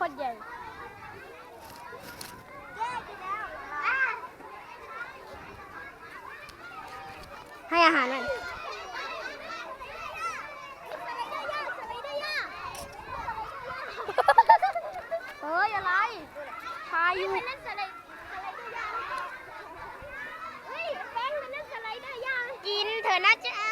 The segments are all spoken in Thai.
คนใหญ่ให้อาหารนั่นเฮ้ยอะไรพายุเล่นสไลด์กินเถอะนะจ๊ะ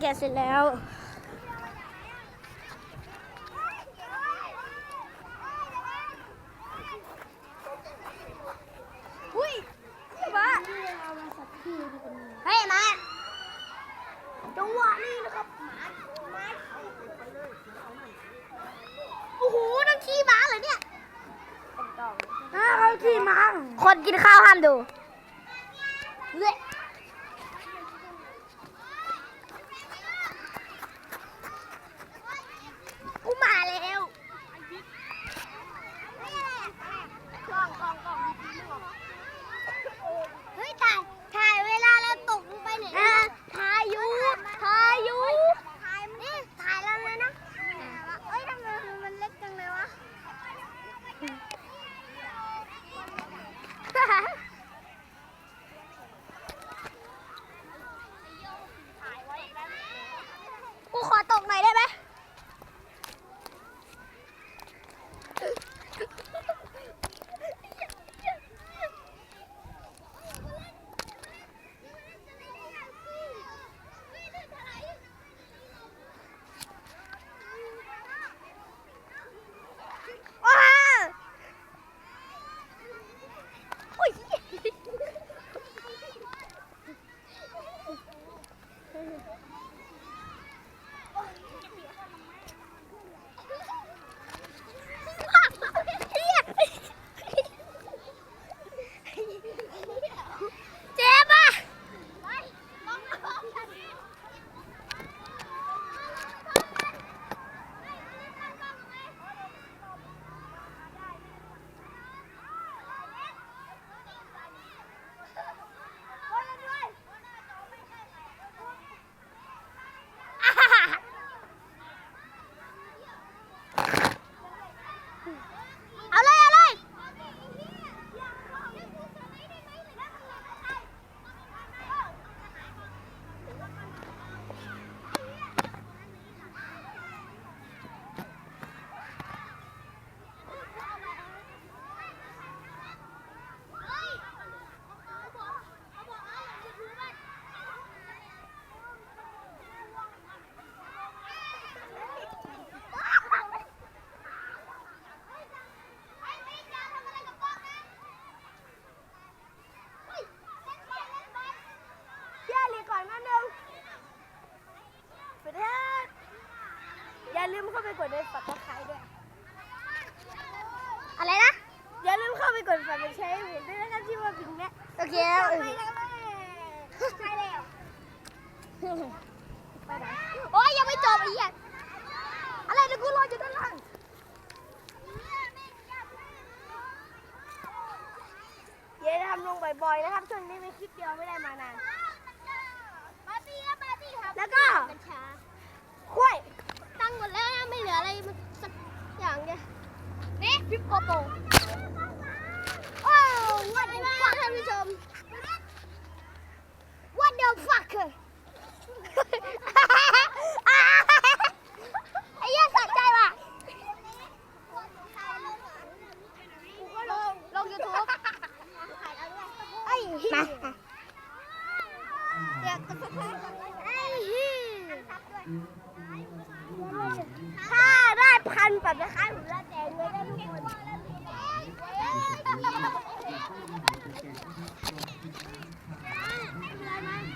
แกะเสร็จแล้ว อุ้ยาเฮ้ยมาจังหวะนี้นะครับมาโอ้โหนั่งขี่ม้าเหรอเนี่ยน้าเขาขี่ม้าคนกินข้าวห้ามดูเละ ลืมเข้าไปกดในฝักตะไคร้ด้วย อะไรนะ อย่าลืมเข้าไปกดฝักตะไคร้ให้ผมด้วยนะครับที่ว่าปิงเนี่ยโอเคแล้ว ไปแล้วใช่แล้วไปไหนโอ้ยยังไม่จบอีกอะอะไรเดี๋ยวกูรออยู่ด้านล่างเย้ทำลงบ่อยๆนะครับช่วงนี้ไม่คลิปเดียวไม่ได้มานาน ปาร์ตี้ครับปาร์ตี้ครับแล้วก็ กัญชาคุ้ยตั้ง หมดแล้วนะไม่เหลืออะไรมันสักอย่างเดียนี่พิปโกโป โอ้วัด บ๊าย ดี บาย ฟัก ท่านผู้ชม วัดเดียวฟัก ไอ้เหี้ยสะใจว่ะ กูก็ลง ลงยูทูบ ไอ้เหี้ย มา เดี๋ยวก็สักพักไอ้เหี้ยถ้าได้พันแบบนะคะผมจะแจกเงินได้ทุกคน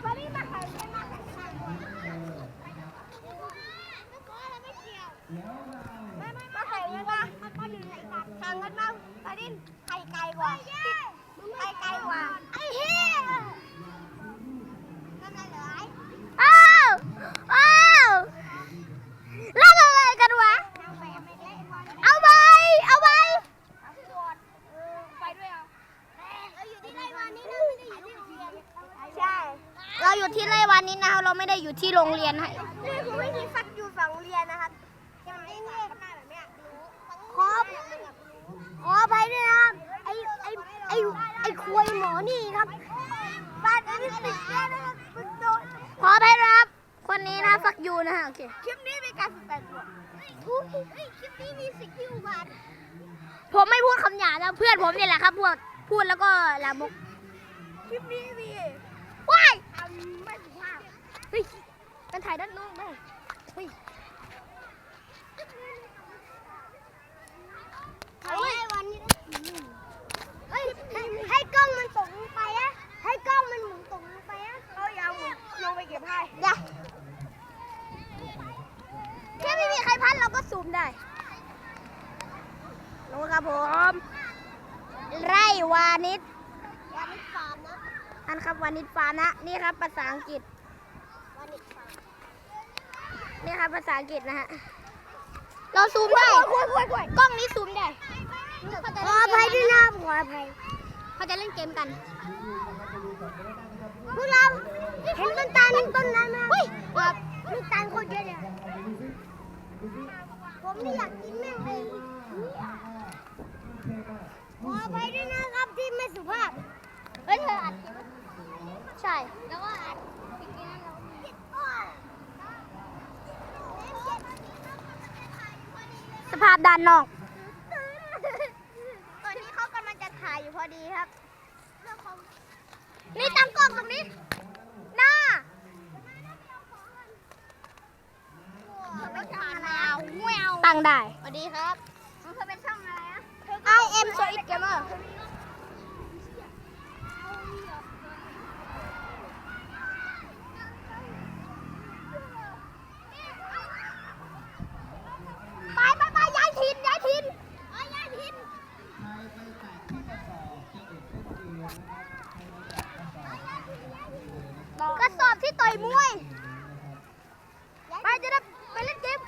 วันนี้มาแข่งกันมาแข่งกันไม่ไม่มาแข่งกันมามาหนึ่งแข่งกันแข่งกันมาตาดินใครไกลกว่าใครไกลกว่าไอ้เหี้ยทำไรเหรอไอ้ อ้าวอ้าวเล่นอะไรกันวะ นางแบบไม่เล่นบอล เอาไปเอาไป ไปด้วยอะเราอยู่ที่ไรวันนี้นะไม่ได้อยู่ที่โรงเรียนใช่ เรา อยู่ที่ไร่วันนี้นะครับเราไม่ได้อยู่ที่โรงเรียนให้นี่คือวิธีฟักอยู่ฝั่งโรงเรียนนะครับยังไม่ได้ทำหน้าแบบเนี้ยรู้ขอขออภัยด้วยนะครับไอ้ไอ้ไอ้ไอ้ควยหมอนี่ครับบ้านอันนี้ติดแน่นะครับฝึกโดนขออภัยนะครับ คนนี้นะฟักยูนะฮะโอเคคลิปนี้เป็นการฝึกแต่งตัวทุกคลิปนี้มีสิ่งที่อุบาทผมไม่พูดคำหยาบนะเพื่อนผมนี่แหละครับพวกพูดแล้วก็ลามกคลิปนี้มีว้ายคำไม่สุภาพ เฮ้ยมันถ่ายด้านนอกได้เฮ้ยเฮ้ยวันนี้เฮ้ยให้ให้กล้องมันตกลงไปอะให้กล้องมันหมุนตกลงไปอะเขาอยาวหมุนลงไปเก็บให้เดี๋ยวแค่ไม่มีใครพัดเราก็ซูมได้ลงครับผม ไร่วานิชวันนี้ฟาร์มนะอันครับวานิชฟาร์มนะ นี่ครับภาษาอังกฤษ วันนี้ฟาร์ม นี่ครับ ภาษาอังกฤษนะฮะ เราซูมได้คุยคุยคุยกล้องนี้ซูมได้ขออภัยด้วยนะขออภัยเขาจะเล่นเกมกัน พวกเราเห็นต้นตาลต้นนั้นไหมเฮ้ยครับต้นตาลโคตรเยอะเลยอะผมไม่อยากกินแม่งเลยขออภัยด้วยนะครับที่ไม่สุภาพเฮ้ยเธออัดคลิปใช่ แล้วก็อัดอีกทีนั้นเรา สภาพด้านนอก ตอนนี้เขากำลังจะถ่ายอยู่พอดีครับนี่ตั้งกล้องตรงนี้หน้าไม่ทานแล้วตั้งได้ สวัสดีครับมันเคยเป็นช่องอะไรอะ I am so it gamer ไปไปไปย้ายถิ่นย้ายถิ่น เอ้ยยายพิน กระสอบที่ต่อยมวย ไปจะได้ไปเล่นเกม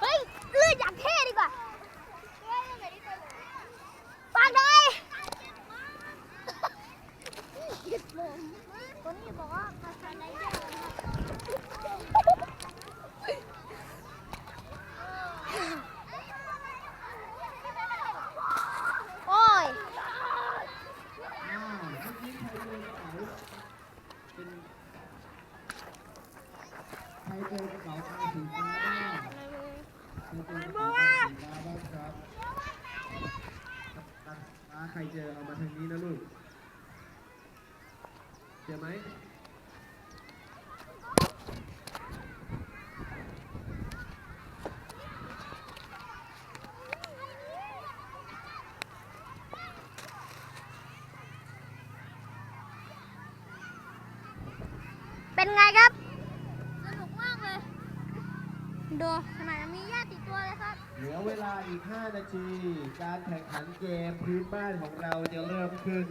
เฮ้ยเลื่อนอย่างเท่ดีกว่าฟังเลย คนนี้บอกว่าภาษาไหนเยอะ โอ้ย ใครเจอกระเป๋าตังค์สีฟ้าบ้างใครเจอกระเป๋าตังค์สีฟ้าบ้างครับตังค์ฟ้าใครเจอเอามาทางนี้นะลูก เจอไหม เป็นไงครับ สนุกมากเลย ดูขนาดยังมีญาติดตัวเลยครับ เหลือเวลาอีก 5 นาที การแข่งขันเกมพื้นบ้านของเราจะเริ่มขึ้น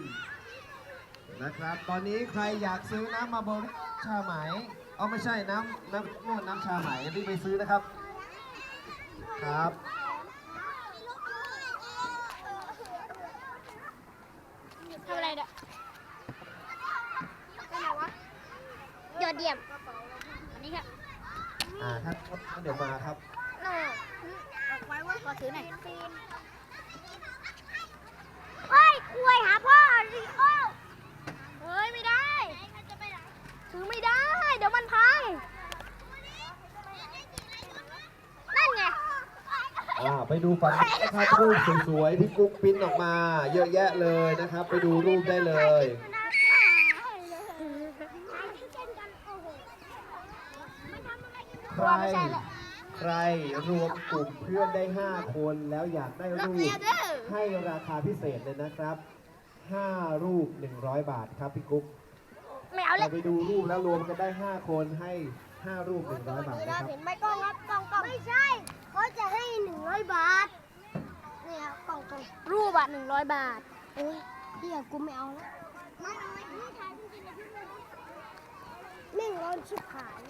นะครับ ตอนนี้ใครอยากซื้อน้ำมาบริชาไหม เอาไม่ใช่น้ำน้ำนวดน้ำชาไหมรีบไปซื้อนะครับ ครับทำอะไรเนี่ยไปไหนวะ ยอดเยี่ยม อันนี้ครับอ่าท่านครับเดี๋ยวมาครับน่าเอาไว้ไว้ขอซื้อหน่อยเฮ้ยคุยหาพ่อสิโอ้เฮ้ยไม่ได้ ถือไม่ได้ เดี๋ยวมันพัง นั่นไง อ่าไปดูฝั่งนี้นะครับรูปสวยๆที่กุ๊กปริ้นออกมา เยอะแยะเลยนะครับ ไปดูรูปได้เลย ใคร ใครรวมกลุ่มเพื่อนได้ 5 คนแล้วอยากได้รูป ให้ราคาพิเศษเลยนะครับ 5 รูป 100 บาทครับพี่กุ๊กไม่เอาเลเรายไปดูรูปแล้วรวมกันได้ 5 คนให้ 5 รูป 100 บาทนะครับเห็นไหมกล้องครับกล้องกล้องไม่ใช่เขาจะให้หนึ่งร้อยบาทเนี่ยครับกล้องกล้องรูปอะหนึ่งร้อยบาทเอ้ยพี่อะกูไม่เอาแล้วไม่เอาไม่ไม่ถ่ายจริงๆนะพี่แม่งร้อนชิบหายไ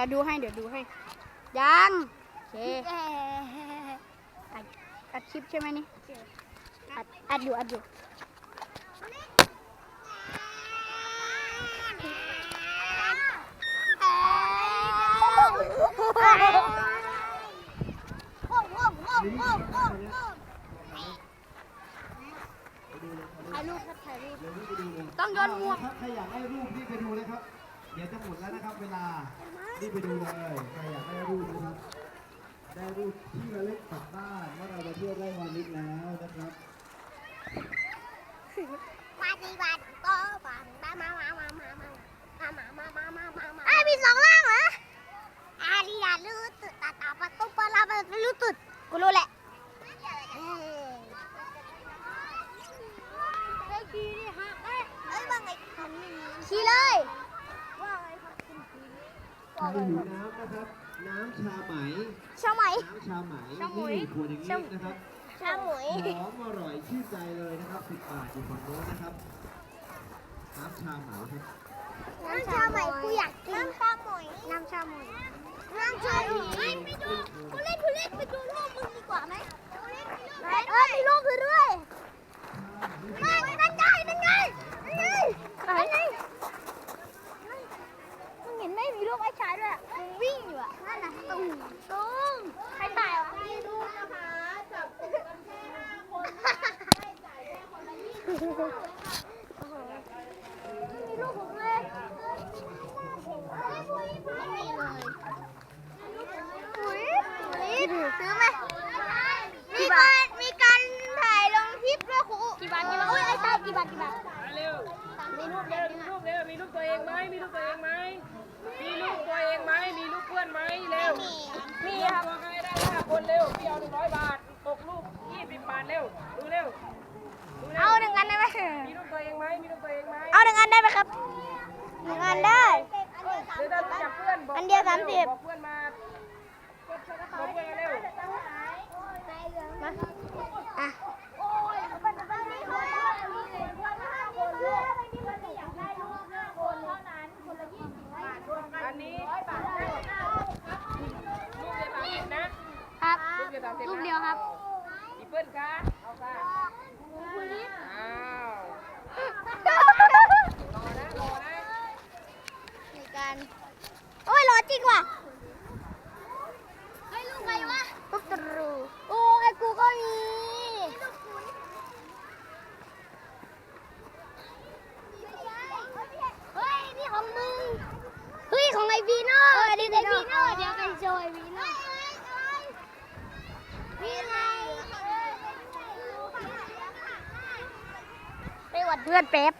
ดี๋ยวดูให้เดี๋ยวดูให้ ยังโอเคอัดอัดคลิปใช่ไหมนี่อัดอัดอยู่อัดอยู่โอ้อ้โหโอ้โหโอ้โหถ่ายรูปครับถ่ายรูปต้องย้อนมวกครับใครอยากได้รูปรีบไปดูนะครับ เดี๋ยวจะหมดแล้วนะครับเวลา รีบไปดูเลยใครอยากได้รูปนะครับ ได้รูปที่ระลึกกลับบ้านว่าเราไปเที่ยวไร่วานิดแล้วนะครับมาดีวันโตบันมามามามามามามามามามามามาไอ้ยมีสองล่างเหรออาริยาลูตุตาตาปะตุปะลาปะลูตุกูรู้แหละเอ้ยเฮ้ยกีนี่ฮะเอ้ยเอ้ยว่าไงมันไม่มีขี่เลย ว่าไงครับคุณพี ใครหิวน้ำนะครับ น้ำชาไหมเช่าไหม น้ำชาไหมนี่ขวดอย่างนี้นะครับชาหมวยหอมอร่อยชื่นใจเลยนะครับ10บาทอยู่ฝั่งโน้นนะครับ น้ำชาไหมครับ น้ำชาใหม่กูอยากกิน น้ำชาหมวยน้ำเช่าหมดน้ำชาหมวยไปดูกูเล่นกูเล่นไปดูรูปมึงดีกว่าไหมเออมีรูปคือด้วยมานั่นไงนั่นไงนั่นไงนั่นไง มึงเห็นไหมมีรูปไอ้ชายด้วยอะมึงวิ่งอยู่อะนั่นน่ะตุ้งตุ้งใครถ่ายวะมีรูปนะคะจับกลุ่มกันแค่ห้าคนให้จ่ายแค่คนละยี่สิบมีรูปผมเลยอุ๊ยอุ๊ยซื้อไหมมีการมีการถ่ายลงคลิปด้วยครูกี่บาทกี่บาทอุ้ยไอ้ตายกี่บาทกี่บาทเร็ว มีรูปเร็วมีรูปเร็วมีรูปตัวเองไหมมีรูปตัวเองไหม มีลูกตัวเองไหมมีลูกเพื่อนไหมเร็วมีครับตัวใครได้ห้าคนเร็วพี่เอาหนึ่งร้อยบาทตกลูกยี่สิบบาทเร็ว ดูเร็ว ดูเร็ว เอาหนึ่งอันได้ไหมมีรูปตัวเองไหม เอาหนึ่งอันได้ไหมครับหนึ่งอันได้ เดี๋ยวถ้ารู้จักเพื่อนบอก อันเดียวสามสิบ บอกเพื่อนมาบอกเพื่อนมาเร็ว มาอะ อันนี้รูปเดียวสามสิบนะครับ รูปเดียวสามสิบ รูปเดียวครับ อีเปิ้ลคะเอาค่ะ อ้าวรอนะรอนะ ในการโอ้ยร้อนจริงว่ะเฮ้ยลูกใครวะลูกตรูโอ้ยกูก็มีเฮ้ยนี่ของมึง เฮ้ยของไอวีโน่เออนี่ไอวีโน่เดี๋ยวไปโชว์ไอวีโน่นี่ไงไปหวัดเพื่อนแป๊บ